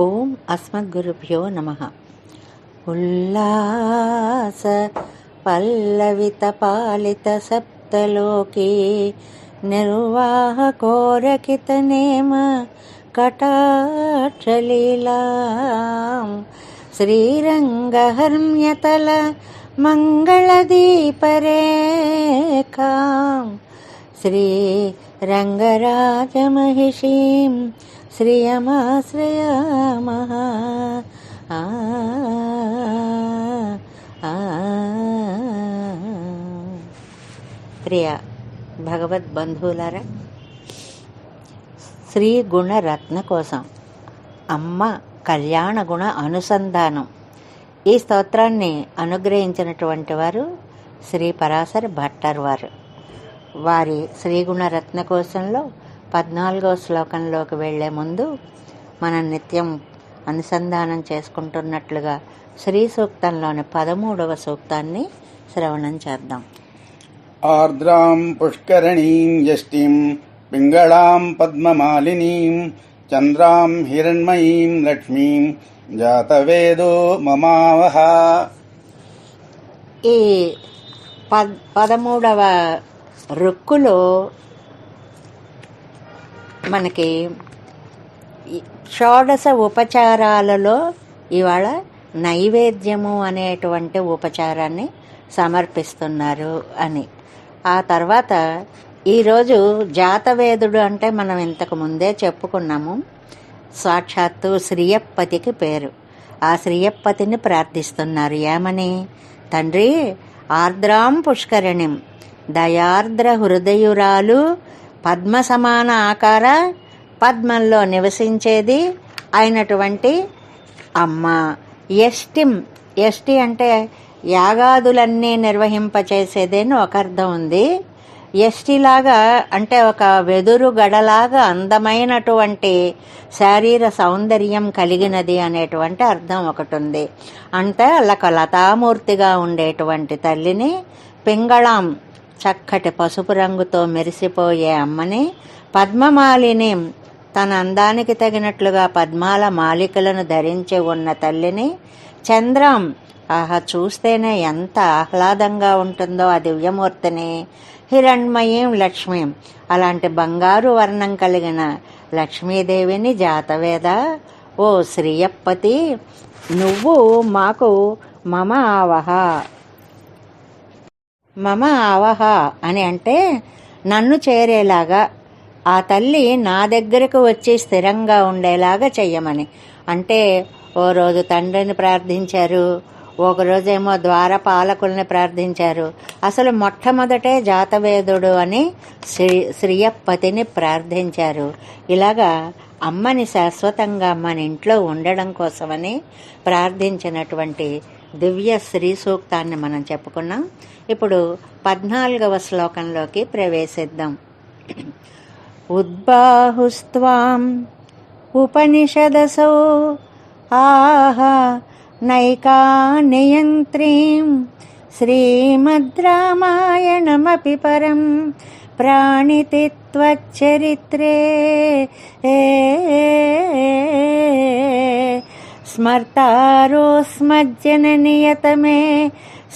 ॐ अस्मद्गुरुभ्यो नमः उल्लास पल्लवितपालितसप्तलोके निर्वाहकोरकितनेम कटाक्षलीलां श्रीरङ्गहर्म्यतल मङ्गलदीपरेखां श्रीरङ्गराजमहिषीं శ్రీరంగహర్మ్యతల మంగళదీపరేఖాం శ్రీరంగరాజమహిషీం శ్రియమాశ్రయామः ఆ. శ్రీ గుణరత్న కోసం అమ్మ కళ్యాణ గుణ అనుసంధానం ఈ స్తోత్రాన్ని అనుగ్రహించినటువంటి వారు శ్రీ పరాశర భట్టర్ వారు. వారి శ్రీగుణరత్న కోశంలో పద్నాలుగో శ్లోకంలోకి వెళ్ళే ముందు మనం నిత్యం అనుసంధానం చేసుకుంటున్నట్లుగా శ్రీ సూక్తంలోని పదమూడవ సూక్తాన్ని శ్రవణం చేద్దాం. ఆర్ద్రాం పుష్కరణీం యష్టిం పింగళాం పద్మమాలినీం చంద్రాం హిరణ్మయీం లక్ష్మీం జాతవేదో మమావహ. ఈ పద్ పదమూడవ రుక్కులో మనకి షోడశ ఉపచారాలలో ఇవాళ నైవేద్యము అనేటువంటి ఉపచారాన్ని సమర్పిస్తున్నారు అని. ఆ తర్వాత ఈరోజు జాతవేదుడు అంటే మనం ఇంతకు ముందే చెప్పుకున్నాము. సాక్షాత్తు శ్రీయప్పతికి పేరు. ఆ శ్రీయప్పతిని ప్రార్థిస్తున్నారు. ఏమని? తండ్రి ఆర్ద్రాం పుష్కరిణిం. దయార్ద్ర హృదయురాలు పద్మ సమాన ఆకార పద్మంలో నివసించేది అయినటువంటి అమ్మ. ఎష్టిం ఎష్టి అంటే యాగాదులన్నీ నిర్వహింపచేసేదని ఒక అర్థం ఉంది. ఎష్టిలాగా అంటే ఒక వెదురు గడలాగా అందమైనటువంటి శారీర సౌందర్యం కలిగినది అనేటువంటి అర్థం ఒకటి ఉంది అంటే అలా లతామూర్తిగా ఉండేటువంటి తల్లిని పింగళాం చక్కటి పసుపు రంగుతో మెరిసిపోయే అమ్మని పద్మమాలిని తన అందానికి తగినట్లుగా పద్మాల మాలికలను ధరించి ఉన్న తల్లిని చంద్రం ఆహా చూస్తేనే ఎంత ఆహ్లాదంగా ఉంటుందో ఆ దివ్యమూర్తిని. హిరణ్మయీం లక్ష్మీం అలాంటి బంగారు వర్ణం కలిగిన లక్ష్మీదేవిని జాతవేద. ఓ శ్రీయప్పతి నువ్వు మాకు మమ ఆవహ మమ ఆవహ అని అంటే నన్ను చేరేలాగా ఆ తల్లి నా దగ్గరకు వచ్చి స్థిరంగా ఉండేలాగా చెయ్యమని. అంటే ఓ రోజు తండ్రిని ప్రార్థించారు ఒకరోజేమో ద్వారపాలకుల్ని ప్రార్థించారు. అసలు మొట్టమొదటే జాతవేదుడు అని శ్రీ శ్రీయప్పతిని ప్రార్థించారు. ఇలాగా అమ్మని శాశ్వతంగా మన ఇంట్లో ఉండడం కోసమని ప్రార్థించినటువంటి దివ్య శ్రీ సూక్తాన్ని మనం చెప్పుకున్నాం. ఇప్పుడు పద్నాలుగవ శ్లోకంలోకి ప్రవేశిద్దాం. ఉద్బాహుస్వాం ఉపనిషదసో ఆహ నైకానియంత్రీం శ్రీమద్రామాయణమపి పరం ప్రాణితి త్వచ్చరిత్రే స్మర్తారోస్మజ్జననియతమే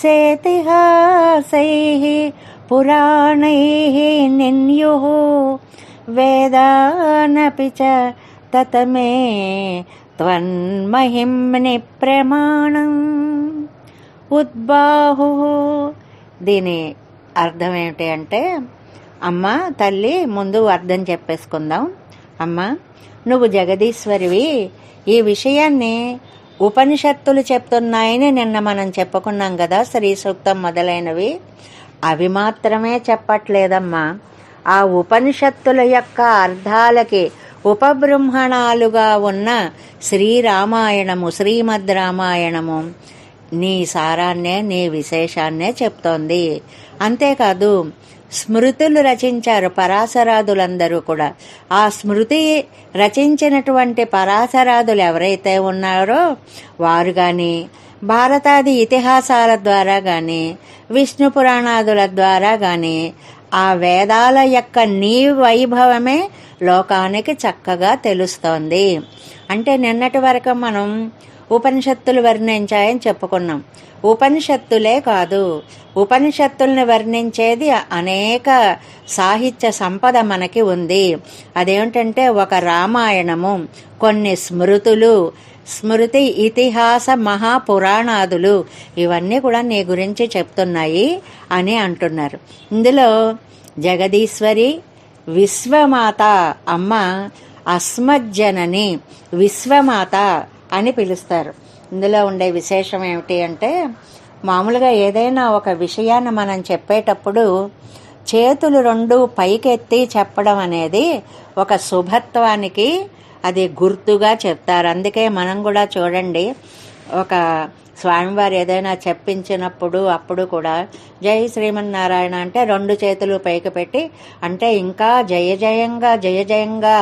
సేతిహాసైः పురాణైः నిన్యుः వేదానపి చ తతమే త్వన్మహిమ్ని ప్రమాణం ఉద్బాహు దీని అర్థం ఏమిటి అంటే అమ్మ తల్లి ముందు అర్థం చెప్పేసుకుందాం. అమ్మా నువ్వు జగదీశ్వరివి. ఈ విషయాన్ని ఉపనిషత్తులు చెప్తున్నాయని నిన్న మనం చెప్పుకున్నాం కదా శ్రీ సూక్తం మొదలైనవి. అవి మాత్రమే చెప్పట్లేదమ్మా. ఆ ఉపనిషత్తుల యొక్క అర్థాలకి ఉపబ్రహ్మణాలుగా ఉన్న శ్రీరామాయణము శ్రీమద్ రామాయణము నీ సారాన్నే నీ విశేషాన్నే చెప్తోంది. అంతేకాదు స్మృతులు రచించారు పరాశరాదులందరూ కూడా. ఆ స్మృతి రచించినటువంటి పరాశరాదులు ఎవరైతే ఉన్నారో వారు కానీ భారతాది ఇతిహాసాల ద్వారా కానీ విష్ణు పురాణాదుల ద్వారా కానీ ఆ వేదాల యొక్క నీ వైభవమే లోకానికి చక్కగా తెలుస్తోంది. అంటే నిన్నటి వరకు మనం ఉపనిషత్తులు వర్ణించాయని చెప్పుకున్నాం. ఉపనిషత్తులే కాదు. ఉపనిషత్తుల్ని వర్ణించేది అనేక సాహిత్య సంపద మనకి ఉంది. అదేమిటంటే ఒక రామాయణము కొన్ని స్మృతులు స్మృతి ఇతిహాస మహాపురాణాదులు ఇవన్నీ కూడా నీ గురించి చెప్తున్నాయి అని అంటున్నారు. ఇందులో జగదీశ్వరి విశ్వమాత అమ్మ అస్మజ్జనని విశ్వమాత అని పిలుస్తారు. ఇందులో ఉండే విశేషం ఏమిటి అంటే మామూలుగా ఏదైనా ఒక విషయాన్ని మనం చెప్పేటప్పుడు చేతులు రెండు పైకెత్తి చెప్పడం అనేది ఒక శుభత్వానికి అది గుర్తుగా చెప్తారు. అందుకే మనం కూడా చూడండి ఒక స్వామివారు ఏదైనా చెప్పించినప్పుడు అప్పుడు కూడా జై శ్రీమన్నారాయణ అంటే రెండు చేతులు పైకి పెట్టి అంటే ఇంకా జయ జయంగా జయ జయంగా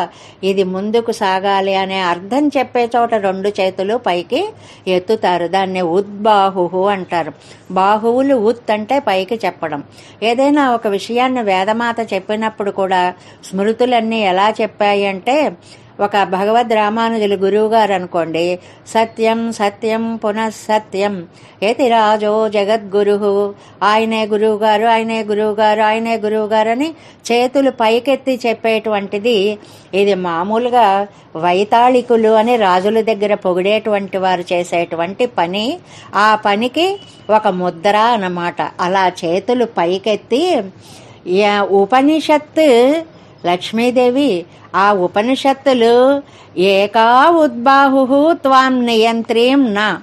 ఇది ముందుకు సాగాలి అనే అర్థం చెప్పే చోట రెండు చేతులు పైకి ఎత్తుతారు. దాన్ని ఉద్బాహు అంటారు. బాహువులు ఉత్ అంటే పైకి చెప్పడం. ఏదైనా ఒక విషయాన్ని వేదమాత చెప్పినప్పుడు కూడా స్మృతులన్నీ ఎలా చెప్పాయి అంటే ఒక భగవద్ రామానుజులు గురువు గారు అనుకోండి సత్యం సత్యం. పునఃసత్యం ఏతి రాజో జగద్గురు ఆయనే గురువు గారు ఆయనే గురువు గారు ఆయనే గురువు గారు అని చేతులు పైకెత్తి చెప్పేటువంటిది. ఇది మామూలుగా వైతాళికులు అని రాజుల దగ్గర పొగిడేటువంటి వారు చేసేటువంటి పని. ఆ పనికి ఒక ముద్ర అన్నమాట. అలా చేతులు పైకెత్తి ఉపనిషత్తు లక్ష్మీదేవి ఆ ఉపనిషత్తులు ఏకా ఉద్బాహు త్వాం నియంత్రీం నా.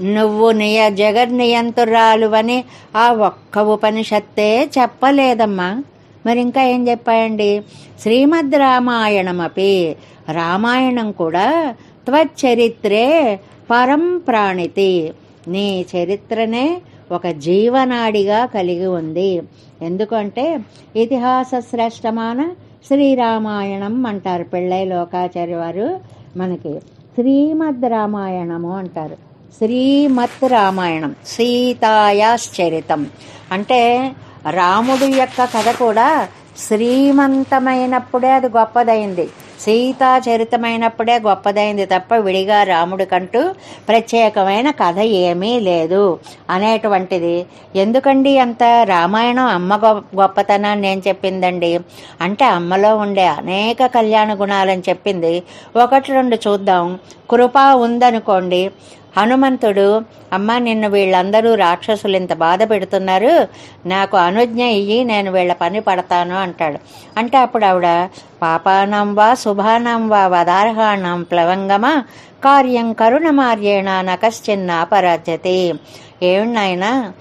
నువ్వు నియ జగన్నియంతురాలు అని ఆ ఒక్క ఉపనిషత్తే చెప్పలేదమ్మా. మరి ఇంకా ఏం చెప్పాయండి? శ్రీమద్ రామాయణమపి రామాయణం కూడా త్వచ్చరిత్రే పరం ప్రాణితి. నీ చరిత్రనే ఒక జీవనాడిగా కలిగి ఉంది. ఎందుకంటే ఇతిహాస శ్రేష్టమాన శ్రీరామాయణం అంటారు. పెళ్ళై లోకాచార్య వారు మనకి శ్రీమద్ రామాయణము అంటారు. శ్రీమత్ రామాయణం సీతాయాశ్చరితం. అంటే రాముడి యొక్క కథ కూడా శ్రీమంతమైనప్పుడే అది గొప్పదైంది. సీతాచరితమైనప్పుడే గొప్పదైంది తప్ప విడిగా రాముడికంటూ ప్రత్యేకమైన కథ ఏమీ లేదు. అనేటువంటిది. ఎందుకండి అంత రామాయణం అమ్మ గొప్ప గొప్పతనాన్ని నేను చెప్పిందండి? అంటే అమ్మలో ఉండే అనేక కళ్యాణ గుణాలని చెప్పింది. ఒకటి రెండు చూద్దాం. కృప ఉందనుకోండి. హనుమంతుడు అమ్మ నిన్ను వీళ్ళందరూ రాక్షసులు ఇంత బాధ పెడుతున్నారు. నాకు అనుజ్ఞ ఇయ్యి నేను వీళ్ళ పని పడతాను అంటాడు. అంటే అప్పుడు ఆవిడ పాపానం వా శుభానం వా వదార్హాణం ప్లవంగమా కార్యం కరుణమార్యేణ నకశ్చిన్నాపరాజ్యతే ఏమి నాయనా?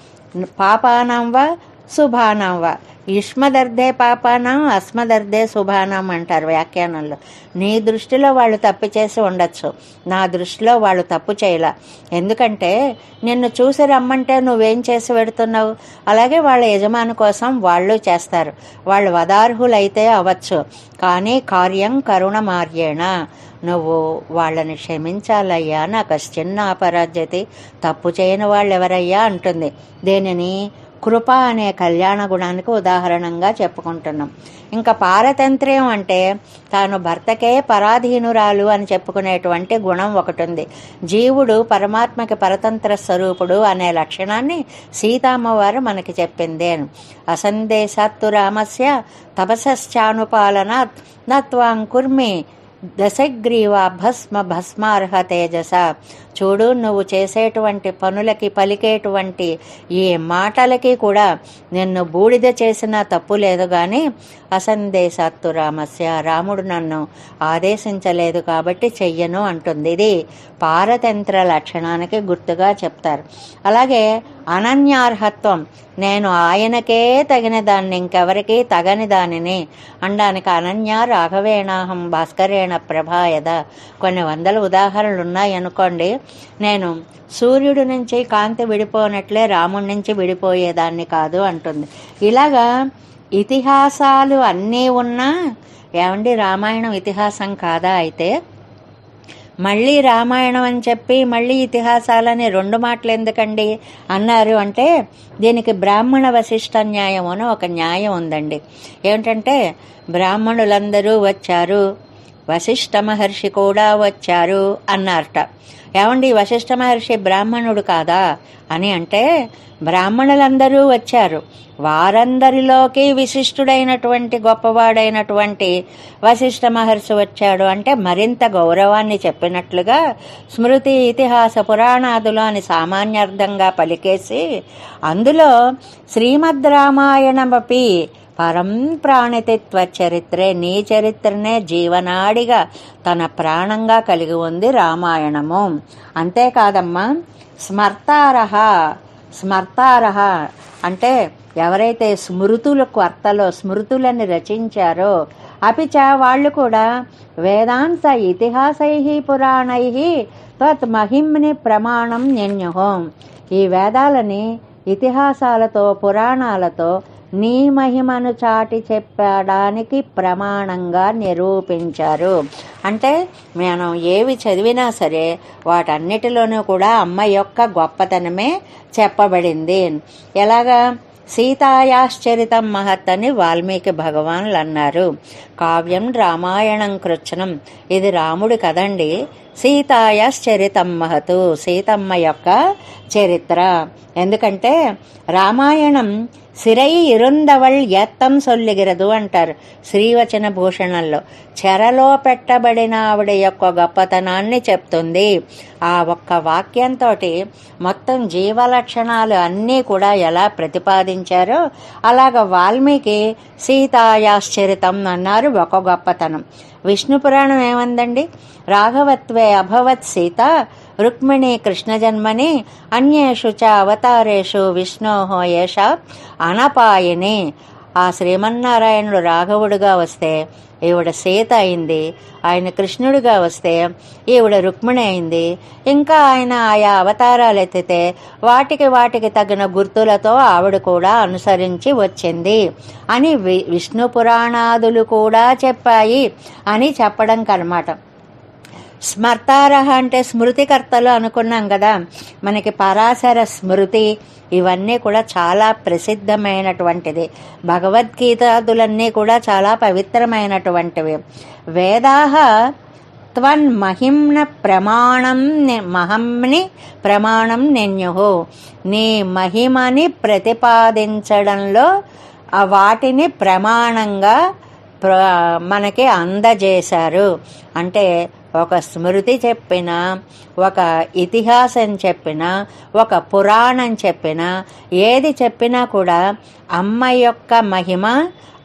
పాపానం వా శుభానం వా. యుష్మదర్దే పాపానం అస్మదర్దే శుభానం అంటారు వ్యాఖ్యానంలో. నీ దృష్టిలో వాళ్ళు తప్పు చేసి ఉండొచ్చు. నా దృష్టిలో వాళ్ళు తప్పు చేయలే. ఎందుకంటే నిన్ను చూసి రమ్మంటే నువ్వేం చేసి పెడుతున్నావు? అలాగే వాళ్ళ యజమాని కోసం వాళ్ళు చేస్తారు. వాళ్ళు వదార్హులైతే అవ్వచ్చు. కానీ కార్యం కరుణమార్యేణ. నువ్వు వాళ్ళని క్షమించాలయ్యా. నాకు చిన్న అపరాధ్యతి తప్పు చేయని వాళ్ళు ఎవరయ్యా అంటుంది. దేనిని? కృప అనే కళ్యాణ గుణానికి ఉదాహరణంగా చెప్పుకుంటున్నాం. ఇంకా పారతంత్ర్యం అంటే తాను భర్తకే పరాధీనురాలు అని చెప్పుకునేటువంటి గుణం ఒకటి ఉంది జీవుడు పరమాత్మకి పరతంత్ర స్వరూపుడు అనే లక్షణాన్ని సీతామ్మవారు మనకి చెప్పింది అసందేశాత్తు రామస్య తపసశ్చానుపాలన నత్వాంకుర్మి దశగ్రీవ భస్మ భస్మార్హ తేజస. చూడు నువ్వు చేసేటువంటి పనులకి పలికేటువంటి ఈ మాటలకి కూడా నిన్ను బూడిద చేసిన తప్పు లేదు కానీ అసందేశాత్తు రామస్య రాముడు నన్ను ఆదేశించలేదు కాబట్టి చెయ్యను అంటుంది. ఇది పారతంత్ర లక్షణానికి గుర్తుగా చెప్తారు. అలాగే అనన్యార్హత్వం. నేను ఆయనకే తగిన దాన్ని ఇంకెవరికీ తగని దానిని అనడానికి అనన్య రాఘవేణాహం భాస్కరేణ ప్రభాయద. కొన్ని వందల ఉదాహరణలు ఉన్నాయి అనుకోండి నేను సూర్యుడి నుంచి కాంతి విడిపోనట్లే రాముడి నుంచి విడిపోయేదాన్ని కాదు అంటుంది. ఇలాగా ఇతిహాసాలు అన్నీ ఉన్నా ఏమండి రామాయణం ఇతిహాసం కాదా అయితే మళ్ళీ రామాయణం అని చెప్పి మళ్ళీ ఇతిహాసాలని రెండు మాటలు ఎందుకండి అన్నారు అంటే దీనికి బ్రాహ్మణ వశిష్ట న్యాయం అని ఒక న్యాయం ఉందండి. ఏమిటంటే బ్రాహ్మణులందరూ వచ్చారు వశిష్ఠ మహర్షి కూడా వచ్చారు అన్నారట. ఏమండి వశిష్ఠ మహర్షి బ్రాహ్మణుడు కాదా? అని అంటే బ్రాహ్మణులందరూ వచ్చారు. వారందరిలోకి విశిష్టుడైనటువంటి గొప్పవాడైనటువంటి వశిష్ఠ మహర్షి వచ్చాడు అంటే మరింత గౌరవాన్ని చెప్పినట్లుగా స్మృతి ఇతిహాస పురాణాదులు అని సామాన్యార్థంగా పలికేసి అందులో శ్రీమద్ రామాయణమపి పరం ప్రాణితిత్వ చరిత్రే నీ చరిత్రనే జీవనాడిగా తన ప్రాణంగా కలిగి ఉంది రామాయణము. అంతేకాదమ్మా స్మర్తారహ స్మర్తారహ అంటే ఎవరైతే స్మృతుల కొత్తలో స్మృతులని రచించారో అపిచ వాళ్ళు కూడా వేదాంత ఇతిహాసై పురాణై తత్ మహిమ్ని ప్రమాణం న్యన్యుహోం ఈ వేదాలని ఇతిహాసాలతో పురాణాలతో నీ మహిమను చాటి చెప్పడానికి ప్రమాణంగా నిరూపించారు. అంటే మనం ఏవి చదివినా సరే వాటన్నిటిలోనూ కూడా అమ్మ యొక్క గొప్పతనమే చెప్పబడింది. ఎలాగా? సీతాయాశ్చరితం మహత్ అని వాల్మీకి భగవాన్లు అన్నారు కావ్యం రామాయణం కృచ్చనం ఇది రాముడు కదండి సీతాయాశ్చరితం మహతు సీతమ్మ యొక్క చరిత్ర. ఎందుకంటే రామాయణం సిరై ఇరుందవళ్ ఎత్తం సొల్లిగిరదు అంటారు శ్రీవచన భూషణంలో. చెరలో పెట్టబడిన ఆవిడ యొక్క గొప్పతనాన్ని చెప్తుంది. ఆ ఒక్క వాక్యంతో మొత్తం జీవలక్షణాలు అన్నీ కూడా ఎలా ప్రతిపాదించారో అలాగ వాల్మీకి సీతాయాశ్చరితం అన్నారు ఒక గొప్పతనం. విష్ణు పురాణం ఏమందండి? రాఘవత్వే అభవత్ సీత రుక్మిణి కృష్ణజన్మని అన్యేషు చ అవతారేషు విష్ణోహో ఏష అనపాయని. ఆ శ్రీమన్నారాయణుడు రాఘవుడుగా వస్తే ఈవిడ సీత అయింది ఆయన కృష్ణుడిగా వస్తే ఈవిడ రుక్మిణి అయింది. ఇంకా ఆయన ఆయా అవతారాలు ఎత్తితే వాటికి వాటికి తగిన గుర్తులతో ఆవిడ కూడా అనుసరించి వచ్చింది అని వి విష్ణు పురాణాదులు కూడా చెప్పాయి అని చెప్పడం కనమాట స్మర్తారహ అంటే స్మృతికర్తలు అనుకున్నాం కదా. మనకి పరాశర స్మృతి ఇవన్నీ కూడా చాలా ప్రసిద్ధమైనటువంటిది. భగవద్గీతాదులన్నీ కూడా చాలా పవిత్రమైనటువంటివి. వేదాహ త్వన్ మహిమ్న ప్రమాణం మహంని ప్రమాణం నెన్యుహు. నీ మహిమని ప్రతిపాదించడంలో వాటిని ప్రమాణంగా ప్ర మనకి అందజేశారు. అంటే ఒక స్మృతి చెప్పిన ఒక ఇతిహాసం చెప్పిన ఒక పురాణం చెప్పిన ఏది చెప్పినా కూడా అమ్మ యొక్క మహిమ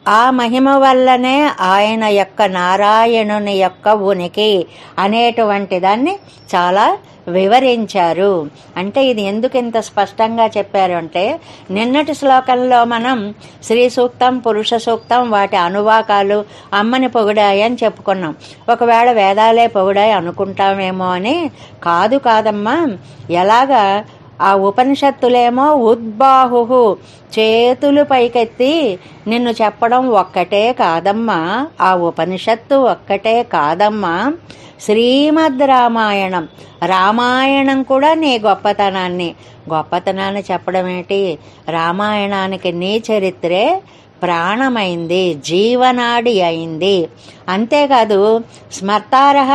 ఆ మహిమ వల్లనే ఆయన యొక్క నారాయణుని యొక్క ఉనికి అనేటువంటి దాన్ని చాలా వివరించారు. అంటే ఇది ఎందుకు ఇంత స్పష్టంగా చెప్పారు అంటే నిన్నటి శ్లోకంలో మనం శ్రీ సూక్తం పురుష సూక్తం వాటి అనువాకాలు అమ్మని పొగిడాయి అని చెప్పుకున్నాం. ఒకవేళ వేదాలే పొగిడాయి అనుకుంటామేమో అని కాదు కాదమ్మా. ఎలాగా ఆ ఉపనిషత్తులేమో ఉద్బాహు చేతులు పైకెత్తి నిన్ను చెప్పడం ఒక్కటే కాదమ్మా ఆ ఉపనిషత్తు ఒక్కటే కాదమ్మా. శ్రీమద్ రామాయణం రామాయణం కూడా నీ గొప్పతనాన్ని. గొప్పతనాన్ని చెప్పడం ఏంటి? రామాయణానికి నీ చరిత్రే ప్రాణమైంది జీవనాడి అయింది. అంతేకాదు స్మర్తారహ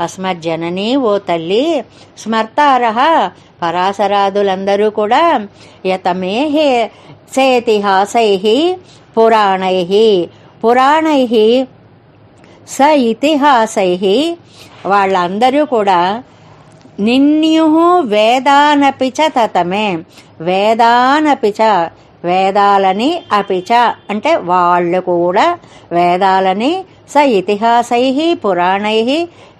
అస్మజ్జనని ఓ తల్లి స్మర్తారహ పరాశరాదులందరూ కూడా యతమేహే సేతిహాసై పురాణై పురాణై స ఇతిహాసై వాళ్ళందరూ కూడా నిన్యు వేదానపిచ తతమే. వేదానపిచ వేదాలని అపిచ అంటే వాళ్ళు కూడా వేదాలని స ఇతిహాసై పురాణై.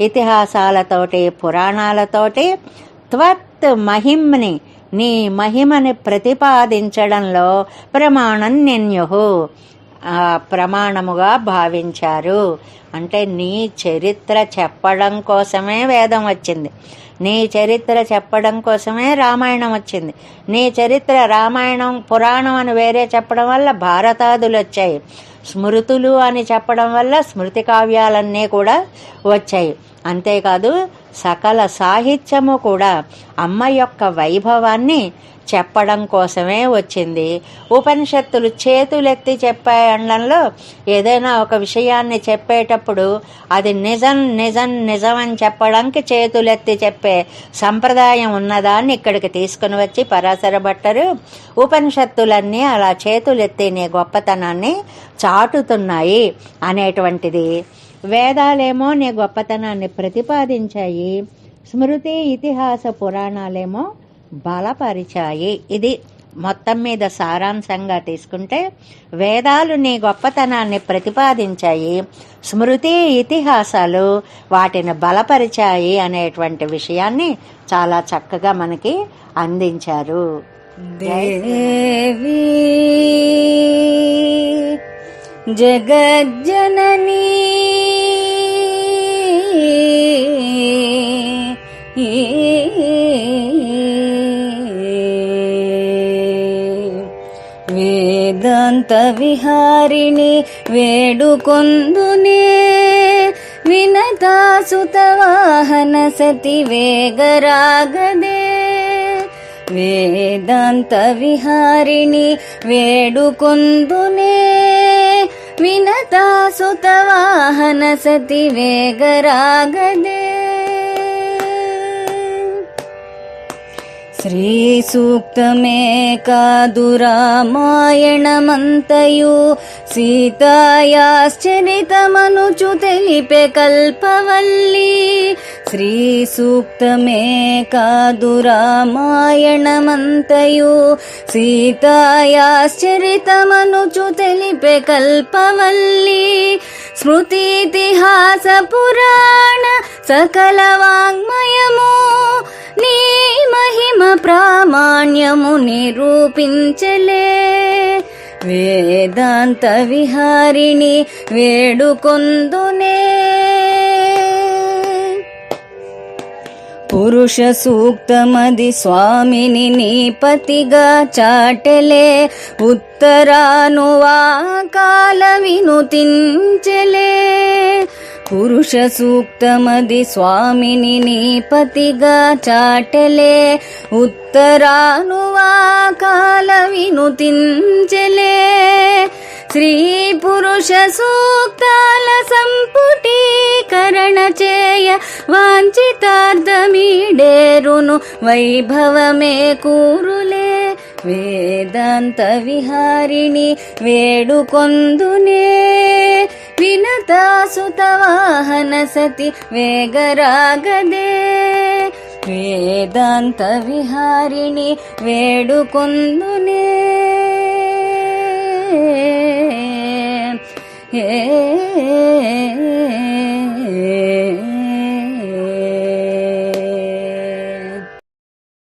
ఇతిహాసాలతోటి పురాణాలతోటి త్వత్ మహిమ్ని నీ మహిమని ప్రతిపాదించడంలో ప్రమాణం నిన్యుహు ప్రమాణముగా భావించారు. అంటే నీ చరిత్ర చెప్పడం కోసమే వేదం వచ్చింది. నీ చరిత్ర చెప్పడం కోసమే రామాయణం వచ్చింది. నీ చరిత్ర రామాయణం పురాణం అని వేరే చెప్పడం వల్ల భారతాదులు వచ్చాయి స్మృతులు అని చెప్పడం వల్ల స్మృతి కావ్యాలన్నీ కూడా వచ్చాయి. అంతేకాదు సకల సాహిత్యము కూడా అమ్మ యొక్క వైభవాన్ని చెప్పడం కోసమే వచ్చింది. ఉపనిషత్తులు చేతులెత్తి చెప్పే అండంలో ఏదైనా ఒక విషయాన్ని చెప్పేటప్పుడు అది నిజం నిజం నిజం అని చెప్పడానికి చేతులెత్తి చెప్పే సంప్రదాయం ఉన్నదాన్ని ఇక్కడికి తీసుకుని వచ్చి పరాశర భట్టరు ఉపనిషత్తులన్నీ అలా చేతులెత్తి నీ గొప్పతనాన్ని చాటుతున్నాయి అనేటువంటిది. వేదాలేమో నీ గొప్పతనాన్ని ప్రతిపాదించాయి. స్మృతి ఇతిహాస పురాణాలేమో బలపరిచాయి. ఇది మొత్తం మీద సారాంశంగా తీసుకుంటే వేదాలు నీ గొప్పతనాన్ని ప్రతిపాదించాయి. స్మృతి ఇతిహాసాలు వాటిని బలపరిచాయి అనేటువంటి విషయాన్ని చాలా చక్కగా మనకి అందించారు. దేవి జగజ్జననీ వేదాంత విహారిణి వేడుకొందునే. వినతాసుత వాహన సతి వేగరాగదే. వేదాంత విహారిణి వేడుకొందునే. వినతాసుత వాహన సతి వేగరాగదే. శ్రీ సూక్తమే కాదు రామాయణమంతయు. సీతాయాశ్చరితమనుచు తెలిపే కల్పవల్లి. శ్రీ సూక్తమే కాదు రామాయణమంతయు. సీతాయాశ్చరితమనుచు ప్రామాణ్యము నిరూపించలే. వేదాంత విహారిణి వేడుకొందునే. పురుష సూక్తమది స్వామిని నీపతిగా చాటలే. ఉత్తరాను వాకాల వినుతించలే. పురుష సూక్తమది స్వామిని నీపతిగా చాటలే ఉత్తరానువా కాల వినుతించలే శ్రీ పురుష సూక్తాల సంపుటీకరణ చేయ వాంఛితార్థమీడేరును వైభవమే కూరులే. వేదాంత విహారిణి వేడుకొందునే. వినతాసుతవాహన సతి వేగరాగదే. వేదాంత విహారిణి వేడుకొందునే. ఏ